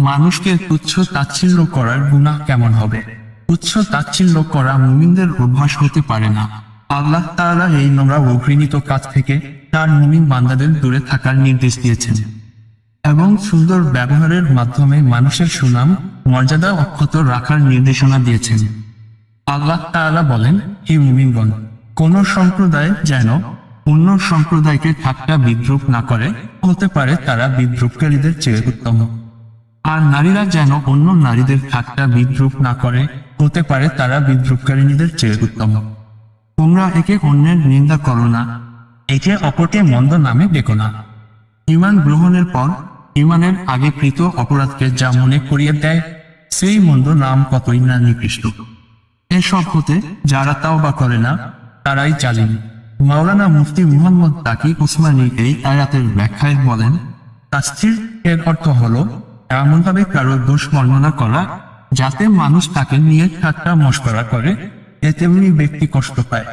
মানুষকে তুচ্ছ তাচ্ছিল্য করার গুনাহ কেমন হবে? তুচ্ছ তাচ্ছিল্য করা মুমিনদের অভ্যাস হতে পারে না। আল্লাহ তাআলা এই নোংরা ও ঘৃণিত কাজ থেকে তার মুমিন বান্দাদের দূরে থাকার নির্দেশ দিয়েছেন। এবং সুন্দর ব্যবহারের মাধ্যমে মানুষের সুনাম, মর্যাদা অক্ষত রাখার নির্দেশনা দিয়েছেন। আল্লাহ তাআলা বলেন, হে মুমিনগণ, কোন সম্প্রদায় যেন অন্য সম্প্রদায়কে ঠাট্টা বিদ্রুপ না করে, হতে পারে তারা বিদ্রুপকারীদের চেয়ে উত্তম। আর নারীরা যেন অন্য নারীদের ঠাট্টা বিদ্রুপ না করে, হতে পারে তারা বিদ্রুপকারিনীদের চেয়ে উত্তম। তোমরা একে অন্যের নিন্দা করো না, একে অপরকে মন্দ নামে ডেকো না। ইমান গ্রহণের পর, ইমানের আগে কৃত অপরাধকে যা মনে করিয়ে দেয়, সেই মন্দ নাম কতই না নিকৃষ্ট। এসব হতে যারা তাও বা করে না, তারাই জালিম। মাওলানা মুফতি মুহাম্মদ তাকি উসমানী এই আয়াতের ব্যাখ্যায় বলেন, তাস্তির এর অর্থ হলো এমনভাবে কারও দোষ বর্ণনা করা, যাতে মানুষ তাকে নিয়ে ঠাট্টা মস্করা করে এতে উনি ব্যক্তি কষ্ট পায়।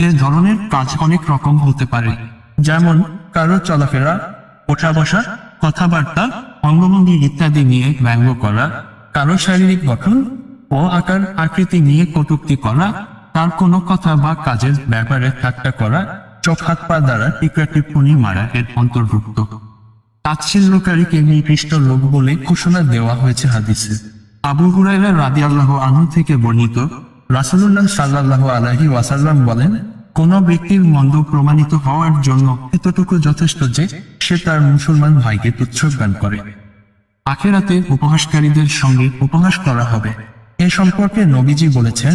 এ ধরনের কাজ অনেক রকম হতে পারে। যেমন, কারও চলাফেরা, ওঠা বসা, কথাবার্তা, অঙ্গভঙ্গি ইত্যাদি নিয়ে ব্যঙ্গ করা, কারও শারীরিক গঠন ও আকার আকৃতি নিয়ে কটুক্তি করা, তার কোনো কথা বা কাজের ব্যাপারে ঠাট্টা করা, চোখ হাত পা দ্বারা টিকা টিপ্পণী মারা এর অন্তর্ভুক্ত। তাচ্ছিল্যকারীকে নিকৃষ্ট লোক বলে ঘোষণা দেওয়া হয়েছে হাদিসে। আবু হুরাইরা রাদি আল্লাহ আনহু থেকে বর্ণিত রাসুল্লাহ সাল্লাহ আলহি ওয়াসাল্লাম বলেন, কোন ব্যক্তির মন্দ প্রমাণিত হওয়ার জন্য এতটুকু যথেষ্ট যে সে তার মুসলমান ভাইকে তুচ্ছ জ্ঞান করে। আখেরাতে উপহাসকারীদের সঙ্গে উপহাস করা হবে। এ সম্পর্কে নবীজি বলেছেন,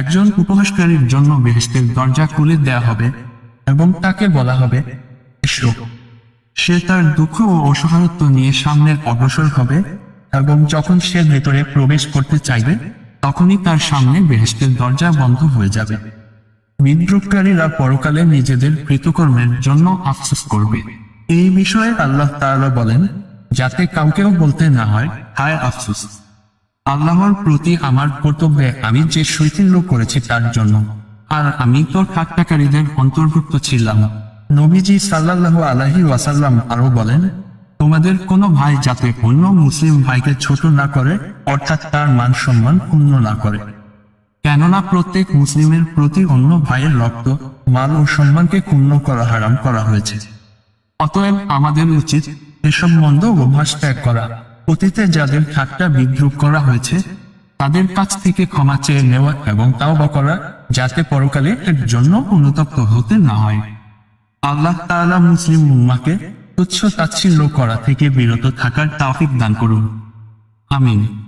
একজন উপহাসকারীর জন্য বেহেস্তের দরজা খুলে দেয়া হবে এবং তাকে বলা হবে, এসো। সে তার দুঃখ ও অসহায়ত্ব নিয়ে সামনের অগ্রসর হবে এবং যখন সে ভেতরে প্রবেশ করতে চাইবে, তখনই তার সামনে বেহেস্তের দরজা বন্ধ হয়ে যাবে। বিদ্রুপকারীরা পরকালে নিজেদের কৃতকর্মের জন্য আফসোস করবে। এই বিষয়ে আল্লাহ তাআলা বলেন, যাতে কাউকেও বলতে না হয়, হায় আফসোস। আল্লাহর প্রতি আমার কর্তব্যে আমি যে শৈথিল্য করেছি তার জন্য, আর আমি তো ঠাট্টাকারীদের অন্তর্ভুক্ত ছিলাম। নবীজি সাল্লাল্লাহু আলাইহি ওয়াসাল্লাম আরও বলেন, তোমাদের কোনো ভাই যাতে অন্য মুসলিম ভাইকে ছোট না করে, অর্থাৎ তার মান সম্মান ক্ষুণ্ণ না করে। কেননা প্রত্যেক মুসলিমের প্রতি অন্য ভাইয়ের রক্ত মাল ও সম্মানকে ক্ষুণ্ণ করা, হারাম করা হয়েছে। অতএব আমাদের উচিত এসব মন্দ অভ্যাস ত্যাগ করা। অতীতে যাদের ঠাট্টা বিদ্রুপ করা হয়েছে, তাদের কাছ থেকে ক্ষমা চেয়ে নেওয়া এবং তাও বা করা, যাতে পরকালে এর জন্য অনুতপ্ত হতে না হয়। আল্লাহ তাআলা মুসলিম উম্মাকে তুচ্ছ তাচ্ছিল্য করা থেকে বিরত থাকার তাওফিক দান করুন। আমিন।